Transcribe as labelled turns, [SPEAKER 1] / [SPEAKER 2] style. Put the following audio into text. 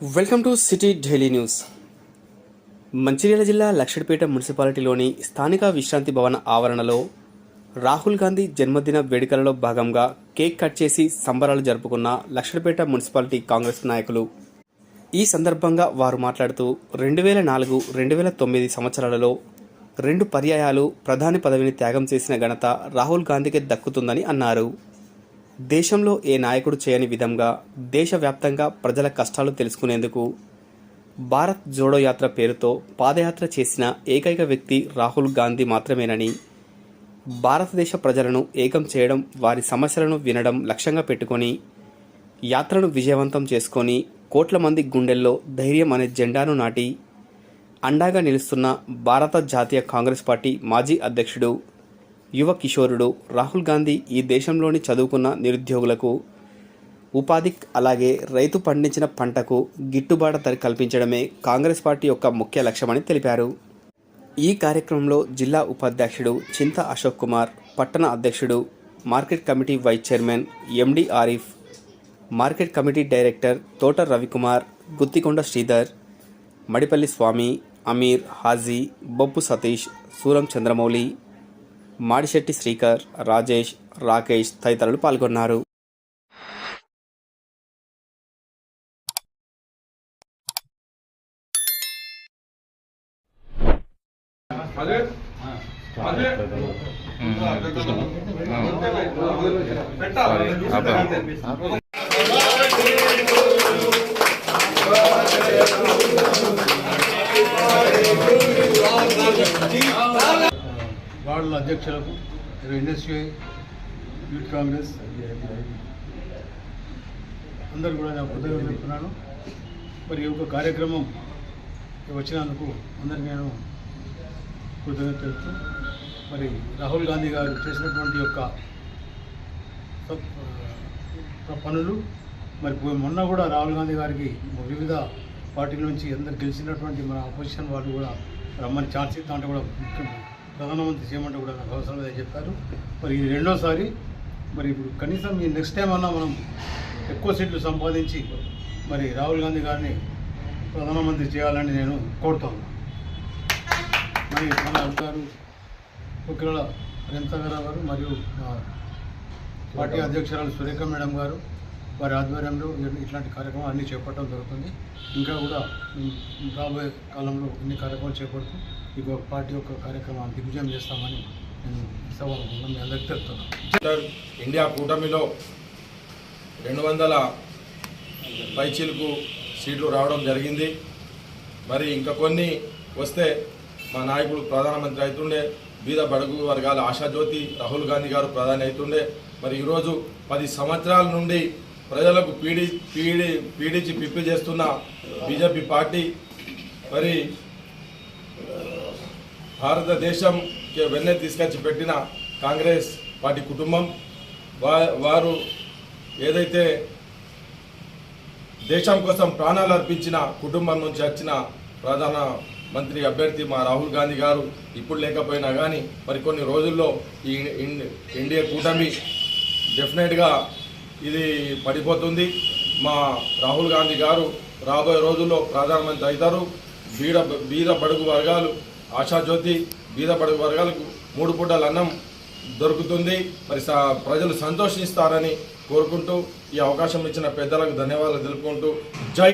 [SPEAKER 1] Welcome to city daily news. Mancherial జిల్లా లక్షడిపేట మున్సిపాలిటీలోని స్థానిక విశ్రాంతి భవన ఆవరణలో రాహుల్ గాంధీ జన్మదిన వేడుకలలో భాగంగా కేక్ కట్ చేసి సంబరాలు జరుపుకున్న లక్షడిపేట మున్సిపాలిటీ కాంగ్రెస్ నాయకులు. ఈ సందర్భంగా వారు మాట్లాడుతూ రెండు వేల నాలుగు రెండు వేల తొమ్మిది సంవత్సరాలలో రెండు పర్యాయాలు ప్రధాని పదవిని త్యాగం చేసిన ఘనత రాహుల్ గాంధీకి దక్కుతుందని అన్నారు. దేశంలో ఏ నాయకుడు చేయని విధంగా దేశవ్యాప్తంగా ప్రజల కష్టాలు తెలుసుకునేందుకు భారత్ జోడో యాత్ర పేరుతో పాదయాత్ర చేసిన ఏకైక వ్యక్తి రాహుల్ గాంధీ మాత్రమేనని భారతదేశ ప్రజలను ఏకం చేయడం వారి సమస్యలను వినడం లక్ష్యంగా పెట్టుకొని యాత్రను విజయవంతం చేసుకొని కోట్ల మంది గుండెల్లో ధైర్యం అనే జెండాను నాటి అండాగా నిలుస్తున్న భారత జాతీయ కాంగ్రెస్ పార్టీ మాజీ అధ్యక్షుడు యువ కిషోరుడు రాహుల్ గాంధీ ఈ దేశంలోని చదువుకున్న నిరుద్యోగులకు ఉపాధి అలాగే రైతు పండించిన పంటకు గిట్టుబాటు ధర కల్పించడమే కాంగ్రెస్ పార్టీ యొక్క ముఖ్య లక్ష్యమని తెలిపారు. ఈ కార్యక్రమంలో జిల్లా ఉపాధ్యక్షుడు చింత అశోక్ కుమార్ పట్టణ అధ్యక్షుడు market committee vice chairman MD Arif market committee director Thota Ravikumar Guttikonda Sridhar Madipalli స్వామి అమీర్ హాజీ బొబ్బు సతీష్ సూరం చంద్రమౌళి మాడిశెట్టి శ్రీకర్ రాజేష్ రాకేష్ తదితరులు పాల్గొన్నారు.
[SPEAKER 2] అదే
[SPEAKER 3] వార్డుల అధ్యక్షులకు ఎన్ఎస్యూఐ యూత్ కాంగ్రెస్ అందరు కూడా నేను కృతజ్ఞతలు చెప్తున్నాను మరి ఈ యొక్క కార్యక్రమం వచ్చినందుకు అందరికి నేను కృతజ్ఞత తెలుపుతూ మరి రాహుల్ గాంధీ గారు చేసినటువంటి యొక్క పనులు మరి మొన్న కూడా రాహుల్ గాంధీ గారికి వివిధ పార్టీల నుంచి అందరు గెలిచినటువంటి మన అపోజిషన్ వాళ్ళు కూడా రమ్మని ఛాన్స్ ఇద్దామంటే కూడా ముఖ్యం- ప్రధానమంత్రి చేయమంటే కూడా నాకు అవసరం లేదని చెప్పారు. మరి ఇది రెండోసారి మరి ఇప్పుడు కనీసం ఈ నెక్స్ట్ టైం అన్నా మనం ఎక్కువ సీట్లు సంపాదించి మరి రాహుల్ గాంధీ గారిని ప్రధానమంత్రి చేయాలని నేను కోరుతాను మరి మన గారు ఉకిరాల రేంతగారావు గారు మరియు పార్టీ అధ్యక్షురాలు సురేఖ మేడం గారు వారి ఆధ్వర్యంలో ఇట్లాంటి కార్యక్రమాలు అన్నీ చేపట్టడం జరుగుతుంది. ఇంకా కూడా రాబోయే కాలంలో ఇన్ని కార్యక్రమాలు చేపడుతూ ఈ పార్టీ యొక్క కార్యక్రమాన్ని దిగ్విజయం చేస్తామని నేను సవాళ్ళు మీ అందరికీ తెలుపుతున్నాను.
[SPEAKER 2] ఇండియా కూటమిలో రెండు వందల పైచీలకు సీట్లు రావడం జరిగింది. మరి ఇంకా కొన్ని వస్తే మా నాయకుడు ప్రధానమంత్రి అవుతుండే బీద బడుగు వర్గాల ఆశాజ్యోతి రాహుల్ గాంధీ గారు ప్రధాని అవుతుండే మరి ఈరోజు పది సంవత్సరాల నుండి ప్రజలకు పీడి పీడి పీడించి పిప్పి చేస్తున్న బీజేపీ పార్టీ మరి భారతదేశంకి వెన్నె తీసుకొచ్చి పెట్టిన కాంగ్రెస్ పార్టీ కుటుంబం వారు ఏదైతే దేశం కోసం ప్రాణాలు అర్పించిన కుటుంబం నుంచి వచ్చిన ప్రధాన మంత్రి అభ్యర్థి మా రాహుల్ గాంధీ గారు ఇప్పుడు లేకపోయినా కానీ మరికొన్ని రోజుల్లో ఈ ఎన్డీఏ ఇండియా కూటమి డెఫినెట్గా ఇది పడిపోతుంది. మా రాహుల్ గాంధీ గారు రాబోయే రోజుల్లో ప్రధానమంత్రి అవుతారు. బీద బీద బడుగు వర్గాలు ఆశాజ్యోతి బీద బడుగు వర్గాలకు మూడు పూటల అన్నం దొరుకుతుంది. మరి స- ప్రజలు సంతోషిస్తారని కోరుకుంటూ ఈ అవకాశం ఇచ్చిన పెద్దలకు ధన్యవాదాలు తెలుపుకుంటూ జై